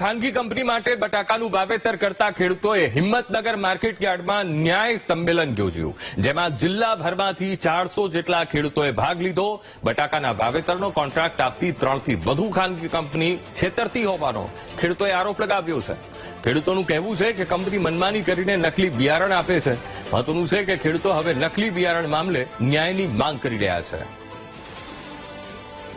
ખાનગી કંપની માટે બટાકાનું વાવેતર કરતા ખેડૂતોએ હિંમતનગર માર્કેટ યાર્ડમાં ન્યાય સંમેલન યોજ્યું, જેમાં જિલ્લાભરમાંથી ચારસો જેટલા ખેડૂતોએ ભાગ લીધો. બટાકાના વાવેતરનો કોન્ટ્રાક્ટ આપતી ત્રણથી વધુ ખાનગી કંપની છેતરતી હોવાનો ખેડૂતોએ આરોપ લગાવ્યો છે. ખેડૂતોનું કહેવું છે કે કંપની મનમાની કરીને નકલી બિયારણ આપે છે. મહત્વનું છે કે ખેડૂતો હવે નકલી બિયારણ મામલે ન્યાયની માંગ કરી રહ્યા છે.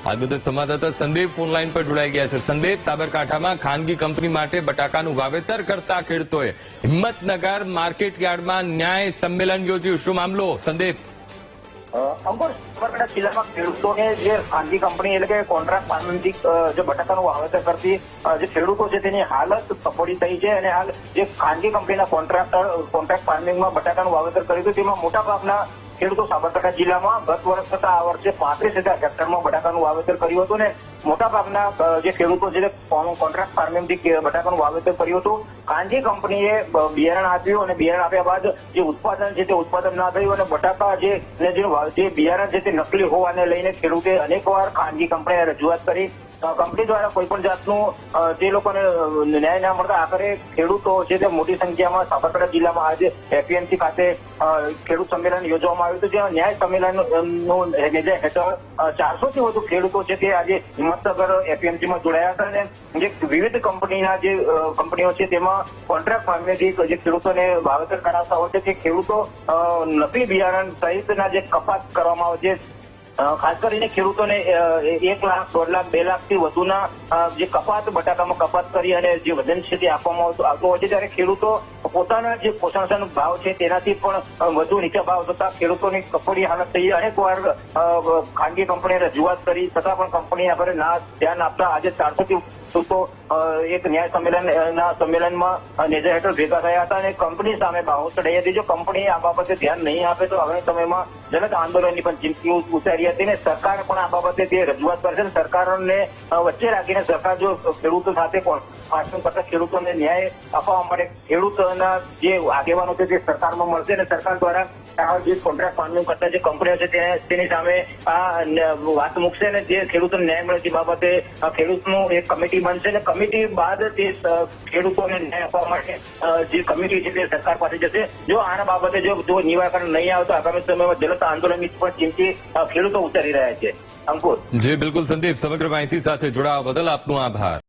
આ બધા સંવાદદાતા સંદીપ ફોનલાઈન પર જોડાઈ ગયા છે. સંદીપ સાબરકાંઠામાં ખાનગી કંપની માટે બટાકાનું વાવેતર કરતા ખેડૂતોએ હિંમતનગર માર્કેટ યાર્ડમાં ન્યાય સંમેલન યોજ્યું. શું મામલો સંદીપ? અંકુર સાબરકાંઠા જિલ્લામાં ખેડૂતોને જે ખાનગી કંપની એટલે કે કોન્ટ્રાક્ટ અ, જે બટાકાનું વાવેતર કરતી જે ખેડૂતો છે તેની હાલત સફોડી થઈ છે અને હાલ જે ખાનગી કંપનીના કોન્ટ્રાક્ટર કોન્ટ્રાક્ટ ફાર્મિંગમાં બટાકાનું વાવેતર કર્યું હતું તેમાં મોટા ભાગના ખેડૂતો સાબરકાંઠા જિલ્લામાં ગત વર્ષ કરતા આ વર્ષે પાંત્રીસ હજાર હેક્ટરમાં બટાકાનું વાવેતર કર્યું હતું ને મોટા ભાગના જે ખેડૂતો છે કોન્ટ્રાક્ટ ફાર્મિંગથી બટાકાનું વાવેતર કર્યું હતું. કાંજી કંપનીએ બિયારણ આપ્યું અને બિયારણ આપ્યા બાદ જે ઉત્પાદન છે તે ઉત્પાદન ના થયું અને બટાકા જે જે બિયારણ છે તે નકલી હોવાને લઈને ખેડૂતે અનેકવાર ખાનગી કંપનીએ રજૂઆત કરી. કંપની દ્વારા કોઈ પણ જાતનું જે લોકોને ન્યાય ના મળતા આખરે ખેડૂતો છે તે મોટી સંખ્યામાં સાબરકાંઠા જિલ્લામાં આજે એપીએમસી ખાતે ખેડૂત સંમેલન યોજવામાં આવ્યું હતું જ્યાં ન્યાય સંમેલનનું હેઠળ ચારસો થી વધુ ખેડૂતો છે તે આજે હિંમતનગર એપીએમસીમાં જોડાયા હતા અને જે વિવિધ કંપનીના જે કંપનીઓ છે તેમાં કોન્ટ્રાક્ટ ફાર્મેથી જે ખેડૂતોને વાવેતર કરાવતા હોય છે તે ખેડૂતો નકલી બિયારણ સહિતના જે કપાત કરવામાં આવે છે ખાસ કરીને ખેડૂતોને એક લાખ, દોઢ લાખ, બે લાખથી વધુના જે કપાત, બટાકામાં કપાત કરી અને જે વજન છે તે આપવામાં આવતું હોય છે, ત્યારે ખેડૂતો પોતાના જે પોષણ ભાવ છે તેનાથી પણ વધુ નીચા ભાવ થતા ખેડૂતોની કફોડી હાલત થઈ અનેક વાર ખાનગી કંપનીએ રજૂઆત કરી, છતાં પણ કંપની આગળ ના ધ્યાન આપતા આજે ચારસો થી એક ન્યાય સંમેલન સંમેલનમાં નેજા હેઠળ ભેગા થયા હતા અને કંપની સામે બાહો ચડાઈ હતી. જો કંપની આ બાબતે ધ્યાન નહીં આપે તો આગામી સમયમાં જનક આંદોલનની પણ ચીમકી ઉતારી હતી અને સરકાર પણ આ બાબતે તે રજૂઆત કરશે સરકારને વચ્ચે રાખીને સરકાર જો ખેડૂતો સાથે પણ ભાષણ કરતા ખેડૂતોને ન્યાય અપાવવા માટે ખેડૂતોના જે આગેવાનો છે તે સરકારમાં મળશે અને સરકાર દ્વારા જે કોન્ટ્રાક્ટ ફાર્મિંગ કરતા જે કંપનીઓ છે તેની સામે આ વાત મૂકશે અને જે ખેડૂતોને ન્યાય મળે તે બાબતે ખેડૂતનું એક કમિટી બનશે અને કમિટી બાદ તે ખેડૂતોને ન્યાય આપવા માટે જે કમિટી છે, તે સરકાર પાસે જશે. જો આના બાબતે જો જો નિરાકરણ નહીં આવે તો આગામી સમયમાં જનતા આંદોલનની પણ ચીમકી ખેડૂતો ઉતારી રહ્યા છે. અંકુર. જી, બિલકુલ સંદીપ, સમગ્ર માહિતી સાથે જોડાવા બદલ આપનો આભાર.